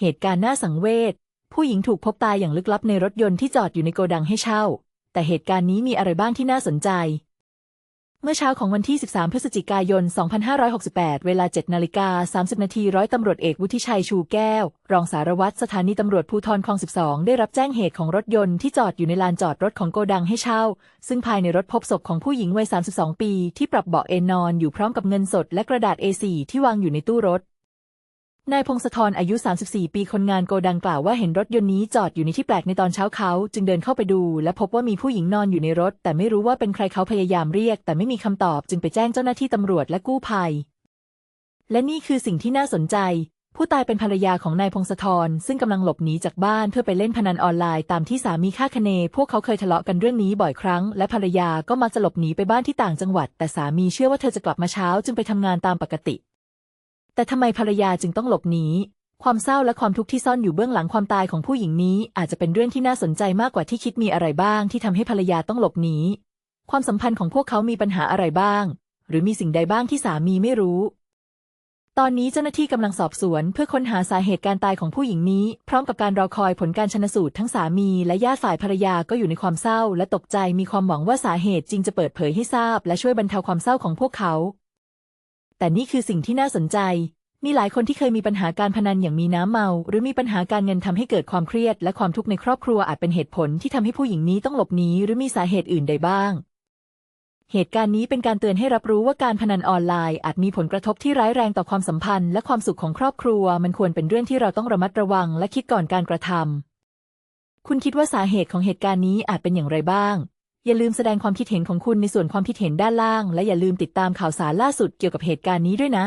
เหตุการณ์น่าสังเวช ผู้หญิงถูกพบตายอย่างลึกลับในรถยนต์ที่จอดอยู่ในโกดังให้เช่า แต่เหตุการณ์นี้มีอะไรบ้างที่น่าสนใจ เมื่อเช้าของวันที่ 13 พฤศจิกายน 2568 เวลา 7 นาฬิกา 30 นาที ร้อยตำรวจเอกวุฒิชัยชูแก้ว รองสารวัตรสถานีตำรวจภูธรคลอง 12 ได้รับแจ้งเหตุของรถยนต์ที่จอดอยู่ในลานจอดรถของโกดังให้เช่า ซึ่งภายในรถพบศพของผู้หญิงวัย 32 ปี ที่ปรับเบาะเอนนอนอยู่พร้อมกับเงินสดและกระดาษ A4 ที่วางอยู่ในตู้รถ นายพงศธรอายุ 34 ปีคนงานโกดังกล่าวว่าเห็นรถยนต์นี้จอดอยู่ในที่แปลกในตอนเช้าเขา จึงเดินเข้าไปดู และพบว่ามีผู้หญิงนอนอยู่ในรถ แต่ไม่รู้ว่าเป็นใครเขาพยายามเรียก แต่ไม่มีคำตอบจึงไปแจ้งเจ้าหน้าที่ตำรวจและกู้ภัย และนี่คือสิ่งที่น่าสนใจ ผู้ตายเป็นภรรยาของนายพงศธรซึ่งกำลังหลบหนีจากบ้านเพื่อไปเล่นพนันออนไลน์ตามที่สามีคาคะเน พวกเขาเคยทะเลาะกันเรื่องนี้บ่อยครั้ง และภรรยาก็มักจะหลบหนีไปบ้านที่ต่างจังหวัด แต่สามีเชื่อว่าเธอจะกลับมาเช้าจึงไปทำงานตามปกติ แต่ทำไมภรรยาจึงต้องหลบหนี ความเศร้าและความทุกข์ที่ซ่อนอยู่เบื้องหลังความตายของผู้หญิงนี้ อาจจะเป็นเรื่องที่น่าสนใจมากกว่าที่คิดมีอะไรบ้างที่ทำให้ภรรยาต้องหลบหนี ความสัมพันธ์ของพวกเขามีปัญหาอะไรบ้าง หรือมีสิ่งใดบ้างที่สามีไม่รู้ ตอนนี้เจ้าหน้าที่กำลังสอบสวน เพื่อค้นหาสาเหตุการตายของผู้หญิงนี้ พร้อมกับการรอคอยผลการชนสูตรทั้งสามี และญาติฝ่ายภรรยาก็อยู่ในความเศร้า และตกใจมีความหวังว่าสาเหตุจริงจะเปิดเผยให้ทราบ และช่วยบรรเทาความเศร้าของพวกเขา แต่นี่คือสิ่งที่น่าสนใจ มีหลายคนที่เคยมีปัญหาการพนันอย่างมีน้ำเมา หรือมีปัญหาการเงินทำให้เกิดความเครียด และความทุกข์ในครอบครัวอาจเป็นเหตุผลที่ทำให้ผู้หญิงนี้ต้องหลบหนีหรือมีสาเหตุอื่นใดบ้าง เหตุการณ์นี้เป็นการเตือนให้รับรู้ว่าการพนันออนไลน์ อาจมีผลกระทบที่ร้ายแรงต่อความสัมพันธ์ และความสุขของครอบครัว มันควรเป็นเรื่องที่เราต้องระมัดระวัง และคิดก่อนการกระทำคุณคิดว่าสาเหตุของเหตุการณ์นี้อาจเป็นอย่างไรบ้าง อย่าลืมแสดงความคิดเห็นของคุณในส่วนความคิดเห็นด้านล่าง และอย่าลืมติดตามข่าวสารล่าสุดเกี่ยวกับเหตุการณ์นี้ด้วยนะ